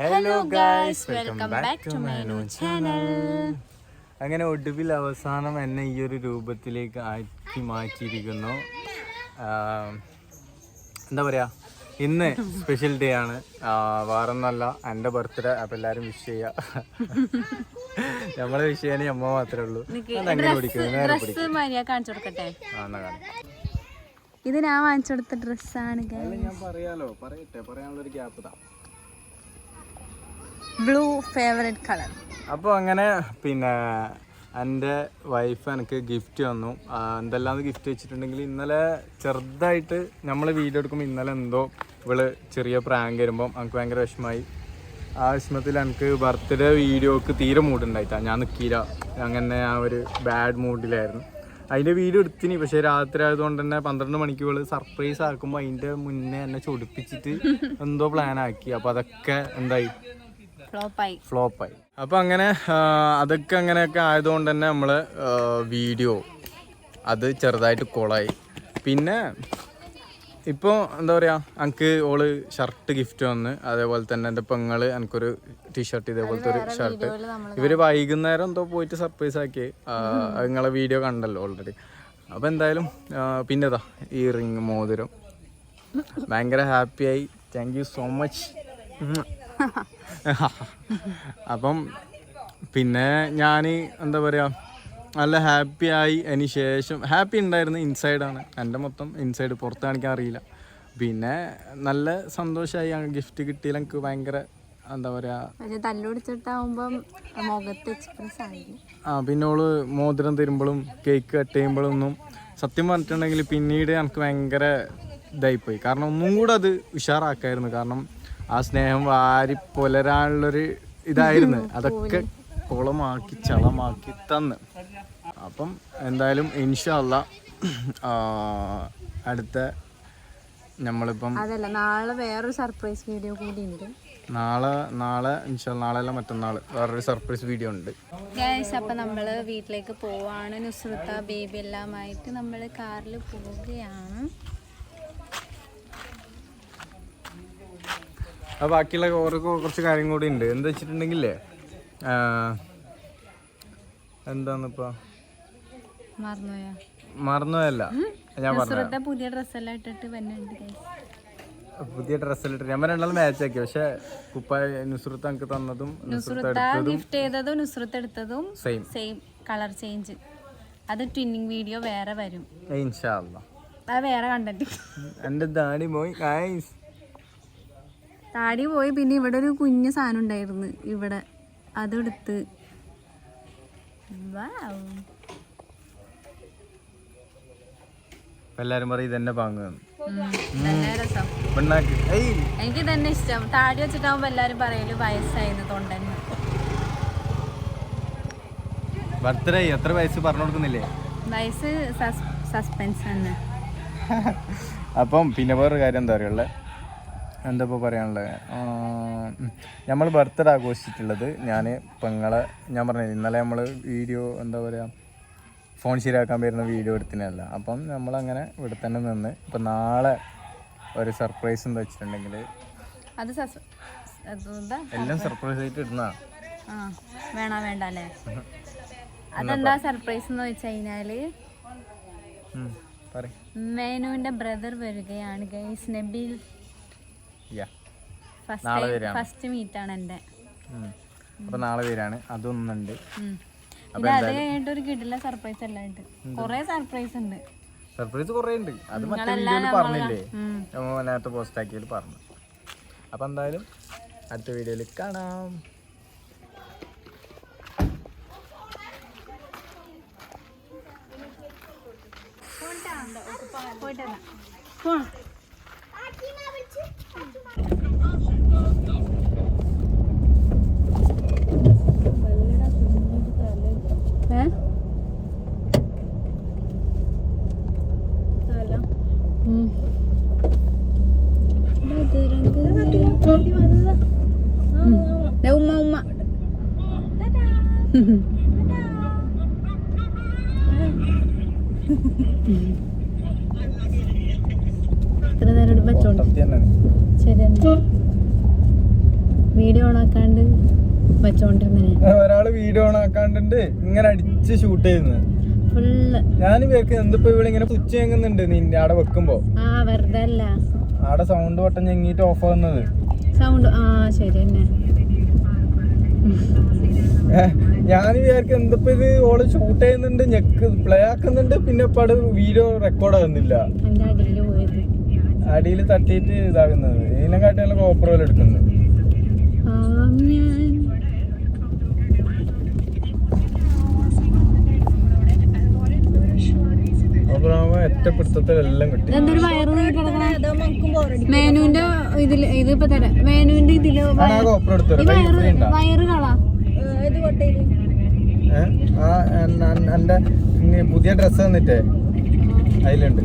Hello guys welcome back to my new channel അങ്ങനെ ഒടുവിൽ അവസാനം എന്നെ ഈ ഒരു രൂപത്തിലേക്ക് ആക്കി മാറ്റിയിരിക്കുന്നു. എന്താ പറയാ? ഇന്ന് സ്പെഷ്യൽ ഡേ ആണ്. വേറൊന്നല്ല എന്റെ ബർത്ത്ഡേ അപ്പം എല്ലാവരും വിഷ് ചെയ്യാ. നമ്മളെ വിഷ് ചെയ്യാൻ അമ്മ മാത്രമേ ഉള്ളൂ. അങ്ങനെ പിടിക്കുന്നു? ഇത് ഞാൻ വാങ്ങിച്ചു കൊടുത്ത ഡ്രസ്സാണ് ഞാൻ പറയാലോ. പറയട്ടെ. പറയാനുള്ള ഒരു ഗ്യാപ്പ് താ ബ്ലൂ ഫേവറേറ്റ് കളർ അപ്പോൾ അങ്ങനെ പിന്നെ എന്റെ വൈഫ് എനിക്ക് ഗിഫ്റ്റ് തന്നു. ആ, എന്തെല്ലാം ഗിഫ്റ്റ് വെച്ചിട്ടുണ്ടെങ്കിൽ ഇന്നലെ ചെറുതായിട്ട് നമ്മൾ വീഡിയോ എടുക്കുമ്പോൾ ഇന്നലെ എന്തോ ഇവൾ ചെറിയ പ്രാങ്ക് വരുമ്പം എനിക്ക് ഭയങ്കര വിഷമമായി. ആ വിഷമത്തിൽ എനിക്ക് ബർത്ത്ഡേ വീഡിയോക്ക് തീരെ മൂഡുണ്ടായിട്ടാ ഞാൻ നിൽക്കില്ല അങ്ങനെ ആ ഒരു ബാഡ് മൂഡിലായിരുന്നു അതിന്റെ വീഡിയോ എടുത്തിനി. പക്ഷേ രാത്രി ആയതുകൊണ്ട് തന്നെ പന്ത്രണ്ട് മണിക്ക് ഇവൾ സർപ്രൈസ് ആക്കുമ്പോൾ അതിന്റെ മുന്നേ എന്നെ ചൊടിപ്പിച്ചിട്ട് എന്തോ പ്ലാൻ ആക്കി. അപ്പോൾ അതൊക്കെ എന്തായി? ഫ്ലോപ്പായി. ഫ്ലോപ്പായി. അപ്പോൾ അങ്ങനെ അതൊക്കെ അങ്ങനെയൊക്കെ ആയതുകൊണ്ട് തന്നെ നമ്മൾ വീഡിയോ അത് ചെറുതായിട്ട് കൊളായി. പിന്നെ ഇപ്പോൾ എന്താ പറയുക എനിക്ക് ഓൾ ഷർട്ട് ഗിഫ്റ്റ് വന്ന് അതേപോലെ തന്നെ എന്റെ പെങ്ങൾ എനിക്കൊരു ടീഷർട്ട് ഇതേപോലത്തെ ഒരു ഷർട്ട് ഇവർ വൈകുന്നേരം എന്തോ പോയിട്ട് സർപ്രൈസ് ആക്കി നിങ്ങളെ വീഡിയോ കണ്ടല്ലോ ഓൾറെഡി അപ്പോൾ എന്തായാലും പിന്നെ പിന്നെതാ ഈ റിങ് മോതിരം. ഭയങ്കര ഹാപ്പിയായി താങ്ക് യു സോ മച്ച് അപ്പം പിന്നെ ഞാൻ എന്താ പറയുക നല്ല ഹാപ്പി ആയി. അതിന് ശേഷം ഹാപ്പി ഉണ്ടായിരുന്നു ഇൻസൈഡാണ് എന്റെ മൊത്തം ഇൻസൈഡ് പുറത്ത് കാണിക്കാൻ അറിയില്ല. പിന്നെ നല്ല സന്തോഷമായി ആ ഗിഫ്റ്റ് കിട്ടിയാൽ എനിക്ക് ഭയങ്കര എന്താ പറയുക പക്ഷെ തല്ലുപിടിച്ചിട്ടാവുമ്പം മുഖത്ത് എക്സ്പ്രസ് ആയി ആ പിന്നെ ഓൾ മോതിരം തരുമ്പോഴും കേക്ക് കട്ട് ചെയ്യുമ്പോഴും ഒന്നും സത്യം പറഞ്ഞിട്ടുണ്ടെങ്കിൽ പിന്നീട് എനിക്ക് ഭയങ്കര ഇതായിപ്പോയി. കാരണം ഒന്നും കൂടെ അത് ഉഷാറാക്കായിരുന്നു. കാരണം ആ സ്നേഹം വാരി പുലരാനുള്ളൊരു ഇതായിരുന്നു. അതൊക്കെ കുളമാക്കി ചളമാക്കി തന്ന്. അപ്പം എന്തായാലും ഇൻഷല്ല അടുത്ത നമ്മളിപ്പം അതല്ല നാളെ വേറൊരു സർപ്രൈസ് വീഡിയോ കൂടി ഉണ്ട് നാളെ നാളെ ഇൻഷാല്ല നാളെ അല്ല മറ്റന്നാൾ വേറൊരു സർപ്രൈസ് വീഡിയോ ഉണ്ട്. ഗൈസ് അപ്പം നമ്മൾ വീട്ടിലേക്ക് പോവാണ്. നുസ്രത്ത ബേബി എല്ലാമായിട്ട് നമ്മൾ കാറിൽ പോവുകയാണ്. ആ ബാക്കിയുള്ള ഓരോ കുറച്ച് കാര്യം കൂടി ഉണ്ട്. എന്താ വെച്ചിട്ടുണ്ടെങ്കിലേ എന്താന്നിപ്പോ? മറന്നുപോയല്ല. ഞാൻ പറഞ്ഞു നുസ്രത്ത പുതിയ ഡ്രസ്സെല്ലാം ഇട്ടിട്ട് ഗൈസ് പുതിയ ഡ്രസ്സിലിട്ട് ഞാൻ രണ്ടാളും മാച്ച് ആക്കി. പക്ഷെ കുപ്പായ നുസുറത്ത് എനിക്ക് തന്നതും ഗിഫ്റ്റ് ചെയ്തതും നുസ്രത്ത് എടുത്തതും സെയിം സെയിം കളർ ചേഞ്ച് അത് ട്വിന്നിങ് വീഡിയോ വേറെ വരും. ഇൻഷാല്ല അത് വേറെ കണ്ടന്റ് എന്റെ ദാടി പോയി. ഗായ്സ് താടി പോയി പിന്നെ ഇവിടെ ഒരു കുഞ്ഞു സാധനം ഉണ്ടായിരുന്നു. ഇവിടെ അതെടുത്ത്. എല്ലാരും പറയും ഇതന്നെ പാങ്ങുന്നു എനിക്ക് തന്നെ ഇഷ്ടം. താടി വെച്ചിട്ടാവുമ്പോ എല്ലാരും പറയൽ വയസ്സായിരുന്നു തൊണ്ടന്. ബർത്ത്ഡേ എത്ര വയസ്സ് പറഞ്ഞു കൊടുക്കുന്നില്ലേ? വയസ്സ് സസ്പെൻസ് തന്നെ. അപ്പം പിന്നെ വേറൊരു കാര്യം എന്താ പറയുള്ളത് എന്താ ഇപ്പോൾ പറയാനുള്ളത് നമ്മൾ ബർത്ത്ഡേ ആഘോഷിച്ചിട്ടുള്ളത് ഞാൻ പെങ്ങളെ ഞാൻ പറഞ്ഞത് ഇന്നലെ നമ്മൾ വീഡിയോ എന്താ പറയുക ഫോൺ ശരിയാക്കാൻ വരുന്ന വീഡിയോ എടുത്തിനല്ല. അപ്പം നമ്മളങ്ങനെ ഇവിടെ തന്നെ നിന്ന് ഇപ്പം നാളെ ഒരു സർപ്രൈസ് എന്താ വെച്ചിട്ടുണ്ടെങ്കിൽ അത് എല്ലാം സർപ്രൈസ് ആയിട്ട് ഇടുന്നതാണ് വേണ വേണ്ട അല്ലേ അതെന്താ സർപ്രൈസ് എന്ന് വെച്ച് കഴിഞ്ഞാൽ? മേനുവിന്റെ ബ്രദർ വരികയാണ് ഗൈസ് നബീൽ നാളെ വരാണ്. ഫസ്റ്റ് മീറ്റ് ആണ് എന്റെ. അപ്പം നാളെ വരാണ് അതൊന്നുണ്ട്. അത് കഴിഞ്ഞിട്ട് ഒരു കിടില സർപ്രൈസ് എല്ലാം ഉണ്ട്. കൊറേ സർപ്രൈസ് ഉണ്ട്. സർപ്രൈസ് കുറേ ഉണ്ട്. അത് മറ്റേ വീഡിയോയിൽ പറഞ്ഞില്ലേ? നേരത്തെ പോസ്റ്റ് ആക്കിയതിൽ പറഞ്ഞു. അപ്പം എന്തായാലും അടുത്ത വീഡിയോയിൽ കാണാം. ഏ? Thank you. ശരി വീഡിയോ ഒരാൾ വീഡിയോ ഓൺ ആക്കാണ്ട് ഇങ്ങനെ അടിച്ച് ഷൂട്ട് ചെയ്യുന്നത് ഞാൻ വിചാരിക്കും എന്തിപ്പോ ഇവിടെ ഇങ്ങനെ പുച്ച ഞെങ്ങുന്നുണ്ട് നിന്റെ അവിടെ വെക്കുമ്പോ? ആ വെറുതെ അല്ല. അവിടെ സൗണ്ട് വട്ടം ഞെങ്ങിട്ട് ഓഫ് ആവുന്നത്. സൗണ്ട് ആ ശരി തന്നെ. ഞാൻ വിചാരിക്കും എന്തപ്പോ ഇത് ഓൾ ഷൂട്ട് ചെയ്യുന്നുണ്ട് ഞെക്ക് പ്ലേ ആക്കുന്നുണ്ട് പിന്നെ ഇപ്പൊ വീഡിയോ റെക്കോർഡ് ആകുന്നില്ല അടിയിൽ തട്ടിയിട്ട് ഇതാകുന്നത്. ഇതിനെക്കാട്ടിയുള്ള എടുക്കുന്നത് വയറ് കിടക്കണ മേനുവിന്റെ ഇതിൽ ഇതിപ്പോ ഇപ്പൊ തരാം. മേനുവിന്റെ ഇതിൽ കോപ്പർ വയറ് കളാ. എന്റെ പുതിയ ഡ്രസ്സ് തന്നിട്ടേ. അതിലുണ്ട്.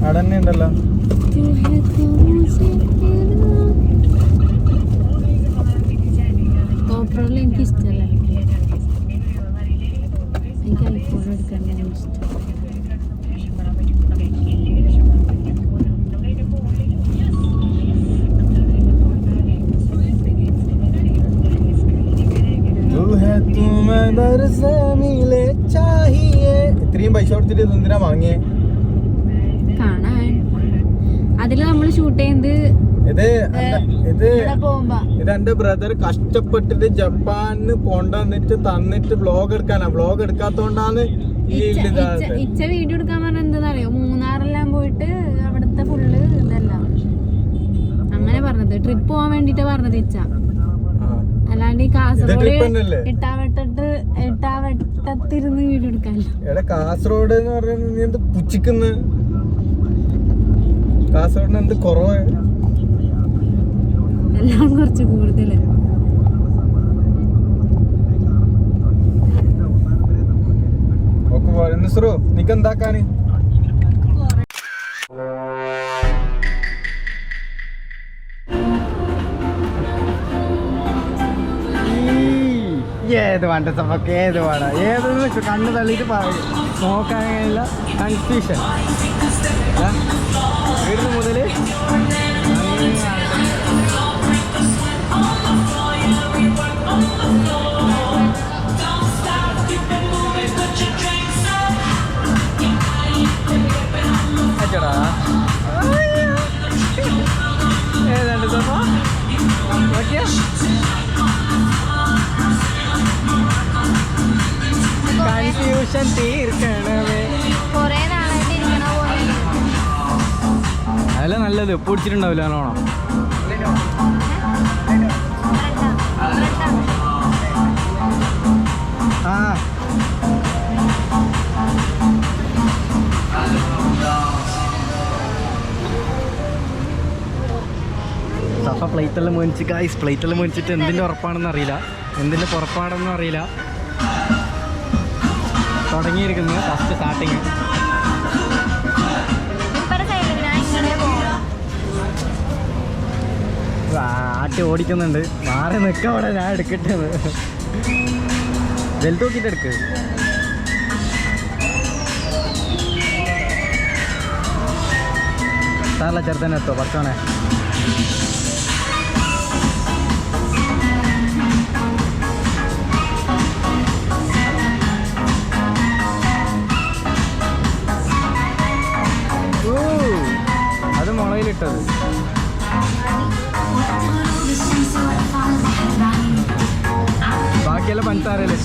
അവിടെ തന്നെ ഉണ്ടല്ലോ എനിക്ക് ഇഷ്ടമല്ല എനിക്ക് ഐഫോൺ എടുക്കാൻ ഇഷ്ടം. ഇത്രയും പൈസ കൊടുത്തിട്ട് എന്തിനാ വാങ്ങിയേ? അതിൽ നമ്മൾ ഷൂട്ട് ചെയ്യുന്നത് ഇത് എന്റെ- ഇത് ഇവിടെ പോകുമ്പോ. ഇത് എന്റെ ബ്രദർ കഷ്ടപ്പെട്ടിട്ട് ജപ്പാനിന് കൊണ്ടുവന്നിട്ട് തന്നിട്ട് വ്ലോഗ് എടുക്കാനാ. വ്ലോഗ് എടുക്കാത്തോണ്ടാണ് ഈ ഇച്ച- വീഡിയോ എടുക്കാൻ പറഞ്ഞ എന്താണെന്നറിയോ മൂന്നാറെല്ലാം പോയിട്ട് അവിടുത്തെ ഫുള്ള് ഇതല്ല. അങ്ങനെ പറഞ്ഞത്. ട്രിപ്പ് പോവാൻ വേണ്ടിട്ട് പറഞ്ഞത് ഇച്ച. അല്ലാണ്ട് ഈ കാസർഗോഡ് ഇട്ടാവട്ടിട്ട് ഇട്ടാവട്ടത്തിരുന്ന് വീഡിയോ എടുക്കാൻ എടാ കാസർഗോഡ് എന്ന് പറഞ്ഞാൽ പുച്ചിക്കുന്ന് കാസർഗോഡിന് എന്ത് കുറവ്? എല്ലാം കുറച്ച് കൂടുതൽ. നിക്കെന്താക്കാന് ഏത് വേണ്ട സഭക്ക് ഏത് വേണം ഏതെന്ന് കണ്ണ് തള്ളിയിട്ട് പറയും. നോക്കാൻ കഴിയില്ല കൺഫ്യൂഷൻ விருந்து முதலே ఏదండి సభ ఓకే కన్ఫ్యూషన్ తీర్క നല്ലത്. പൊടിച്ചിട്ടുണ്ടാവില്ല നല്ലോണം. സഫ പ്ലേറ്റെല്ലാം മേടിച്ച് കായ്സ് പ്ലേറ്റെല്ലാം മേടിച്ചിട്ട് എന്തിന്റെ ഉറപ്പാണെന്ന് അറിയില്ല. എന്തിന്റെ പുറപ്പാടെന്നും അറിയില്ല. തുടങ്ങിയിരിക്കുന്നു ഫസ്റ്റ് സ്റ്റാർട്ടിങ് ആട്ടി ഓടിക്കുന്നുണ്ട്. മാറി നിൽക്ക അവിടെ ഞാൻ എടുക്കട്ടെ വലുത് നോക്കിയിട്ട് എടുക്ക്. സാറല്ല ചെറുതന്നെ എത്തോ? ഊ, അത് മുളയിലിട്ടത്. ബാക്കിയെല്ലാം പഞ്ചസാരല്ലേ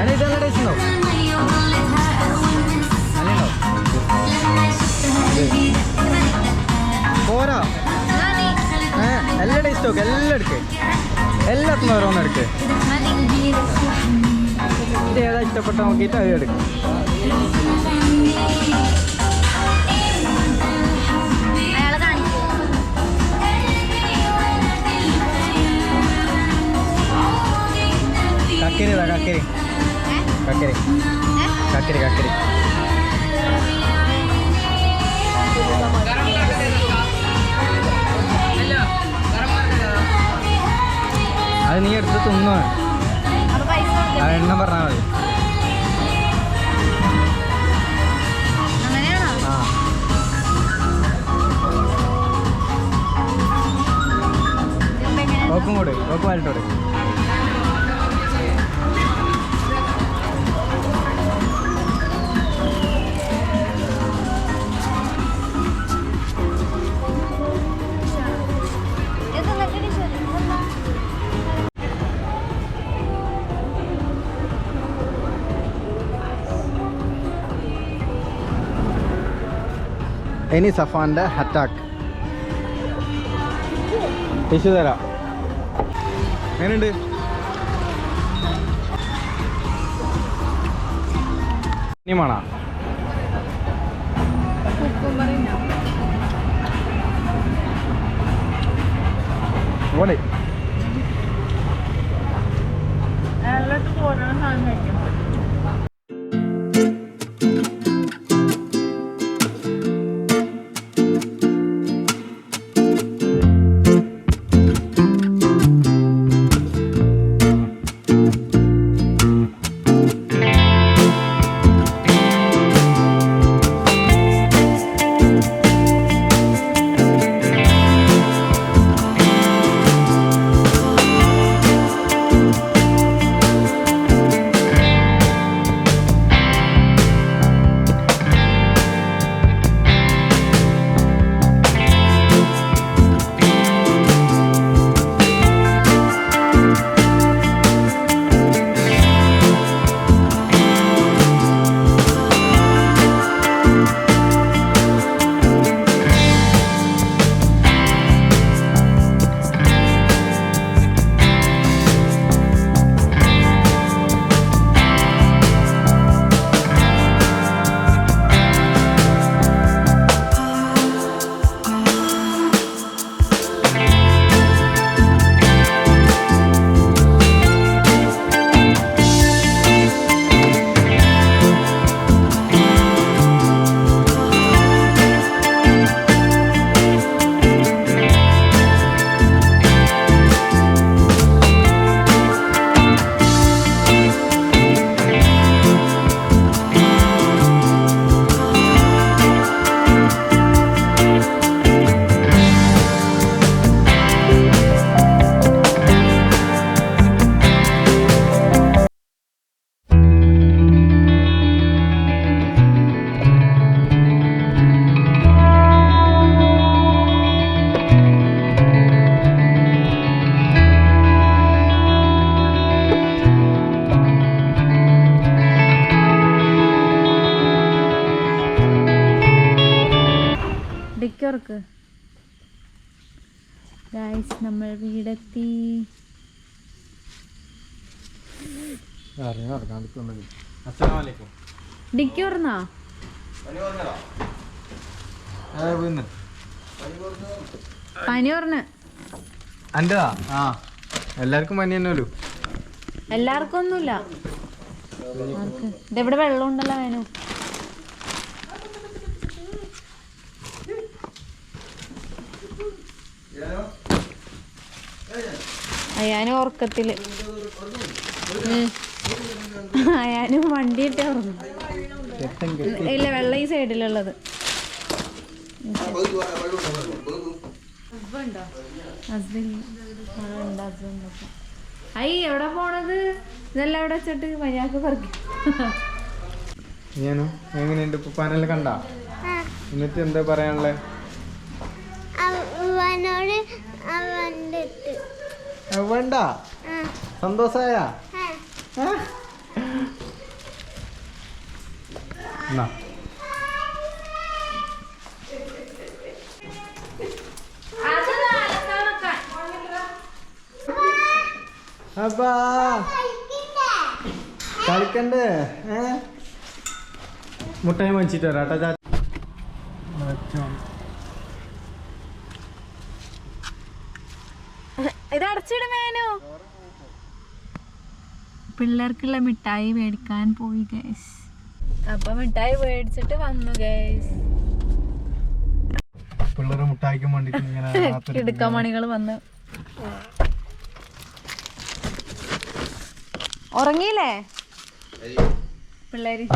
എടാ ഇതെല്ലാം ടേസ്റ്റ് ഉണ്ടോ? പോരാ. ഏ എല്ലാം ടേസ്റ്റ് നോക്ക് എല്ലാം എടുക്ക്. എല്ലാത്തിനും ഓരോന്നും എടുക്ക്. ഏതാ ഇഷ്ടപ്പെട്ട നോക്കിയിട്ട് അത് എടുക്കും. കക്കരി ഇതാ കക്കരി. കക്കരി. കക്കരി കക്കരി. അത് നീ എടുത്ത് തിന്നു. ആ എണ്ണം പറഞ്ഞാൽ മതി. നോക്കും കൂടെ ഓക്കും ആയിട്ടോടെ ഇനി സഫാന്റെ അറ്റാക്ക് ടിഷ്യൂ തരാം. എങ്ങനെയുണ്ട്? ഇനി വേണോ? നമ്മൾ വീടെത്തി. ഡിക്കോർന്നാ പനി പറഞ്ഞ് അന്റെതാ? ആ എല്ലാവർക്കും പനി തന്നെയല്ലോ എല്ലാവർക്കും ഒന്നുമില്ല. ഇതെവിടെ വെള്ളം ഉണ്ടല്ലോ വേനു അയാനും ഉറക്കത്തിൽ. അയാനും വണ്ടി ഇട്ടേ ഉറങ്ങും. ഇല്ല വെള്ളം ഈ സൈഡിലുള്ളത്. ഐ എവിടെ പോണത്? ഇതെല്ലാം എവിടെ വെച്ചിട്ട്? മര്യാദയ്ക്ക് പറക്കും. ഞാനോ? എങ്ങനെയുണ്ട്? ഉപ്പാനെല്ലാം കണ്ട? എന്നിട്ട് എന്താ പറയാനുള്ളത് അവനോട് അവന്റെ വേണ്ട. സന്തോഷായ. അപ്പാ. കളിക്കണ്ടേ ഏ? മുട്ടായി വാങ്ങിച്ചിട്ട് വരാട്ടോ ചാ ഇത് അടച്ചിടും വേനു പിള്ളേർക്കുള്ള മിഠായി മേടിക്കാൻ പോയി ഗൈസ് അപ്പൊ മിഠായി മേടിച്ചിട്ട് വന്നു ഗൈസ് പിള്ളേരെ മുട്ടായിക്കാൻ വേണ്ടിട്ട് ഇങ്ങനെ രാത്രി കിടുക്കമണികൾ വന്ന്. ഉറങ്ങിയില്ലേ? പിള്ളേര്.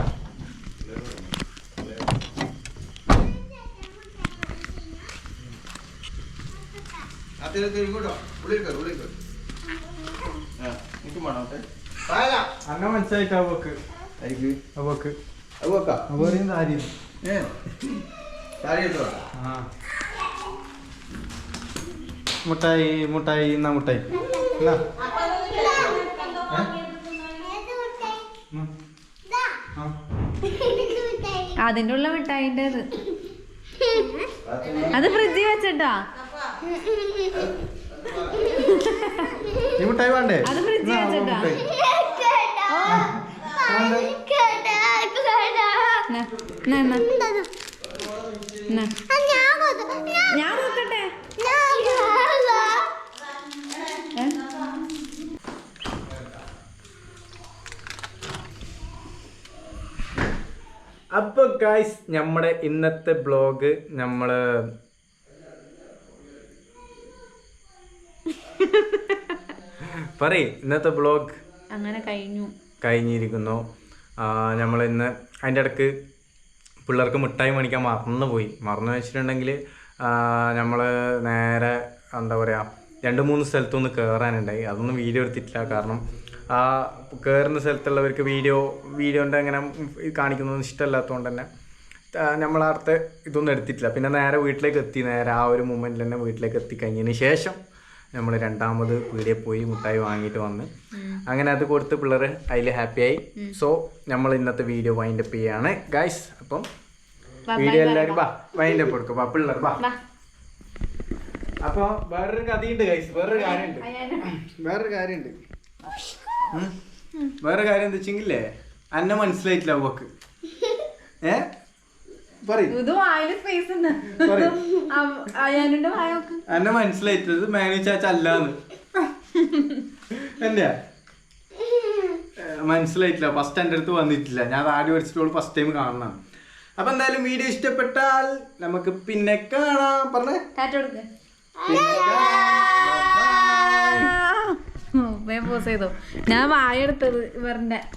അന്ന മനസ്സിലായിട്ട് അവക്ക്. അവക്ക്. അവ പറയുന്നത് ആര്യം ആ. മുട്ടായി മുട്ടായി എന്നാ മുട്ടായി. എന്നാ. അതിന്റെ ഉള്ള മിഠായിന്റെ അത് അത് ഫ്രിഡ്ജിൽ വെച്ചിട്ടാ. ഈ മുട്ടായി വേണ്ടേ? അത് ഫ്രിഡ്ജിൽ വെച്ചിട്ടാ. ഞാൻ നോക്കട്ടെ ഏ? അപ്പൊ ഗായ്സ് നമ്മുടെ ഇന്നത്തെ ബ്ലോഗ് നമ്മൾ പറയ് ഇന്നത്തെ ബ്ലോഗ് അങ്ങനെ കഴിഞ്ഞു. കഴിഞ്ഞിരിക്കുന്നു. നമ്മൾ ഇന്ന് അതിന്റെ ഇടയ്ക്ക് പിള്ളേർക്ക് മിഠായി മേടിക്കാൻ മറന്നുപോയി. മറന്നു വെച്ചിട്ടുണ്ടെങ്കിൽ നമ്മൾ നേരെ എന്താ പറയുക രണ്ട് മൂന്ന് സ്ഥലത്തൊന്ന് കയറാനുണ്ടായി അതൊന്നും വീഡിയോ എടുത്തിട്ടില്ല. കാരണം ആ കയറുന്ന സ്ഥലത്തുള്ളവർക്ക് വീഡിയോ വീഡിയോന്റെ അങ്ങനെ കാണിക്കുന്നതൊന്നും ഇഷ്ടമല്ലാത്തതുകൊണ്ട് തന്നെ നമ്മളടുത്ത് ഇതൊന്നും എടുത്തിട്ടില്ല. പിന്നെ നേരെ വീട്ടിലേക്ക് എത്തി. നേരെ ആ ഒരു മൊമെന്റിൽ തന്നെ വീട്ടിലേക്ക് എത്തിക്കഴിഞ്ഞതിന് ശേഷം നമ്മൾ രണ്ടാമത് പീടിയെ പോയി മുട്ടായി വാങ്ങിയിട്ട് വന്ന്. അങ്ങനെ അത് കൊടുത്ത് പിള്ളേർ അതിൽ ഹാപ്പിയായി. സോ നമ്മൾ ഇന്നത്തെ വീഡിയോ വൈൻഡ് അപ്പ് ചെയ്യാണ്. ഗൈസ് അപ്പം വീഡിയോ എല്ലാവരും വാ വൈൻഡ് അപ്പ് കൊടുക്കും. പിള്ളേർ വാ. വാ. അപ്പൊ വേറൊരു കഥയുണ്ട് ഗൈസ് വേറൊരു കാര്യമുണ്ട്. വേറൊരു കാര്യമുണ്ട്. വേറൊരു വേറെ കാര്യം എന്താ വെച്ചെങ്കിലേ അന്നെ മനസ്സിലായിട്ടില്ല അവക്ക്. ഏ? എന്നെ മനസ്സിലായിട്ടത് മാനേജ് ചാച്ച അല്ലാന്ന്. മനസ്സിലായിട്ടില്ല. ഫസ്റ്റ് എന്റെ അടുത്ത് വന്നിട്ടില്ല. ഞാൻ ആദ്യം പഠിച്ചിട്ടുള്ളൂ ഫസ്റ്റ് ടൈം കാണണം. അപ്പൊ എന്തായാലും വീഡിയോ ഇഷ്ടപ്പെട്ടാൽ നമുക്ക് പിന്നെ കാണാം. പറഞ്ഞേ. പോസ് ചെയ്തോ. ഞാൻ വായെടുത്തത് ഇവരുടെ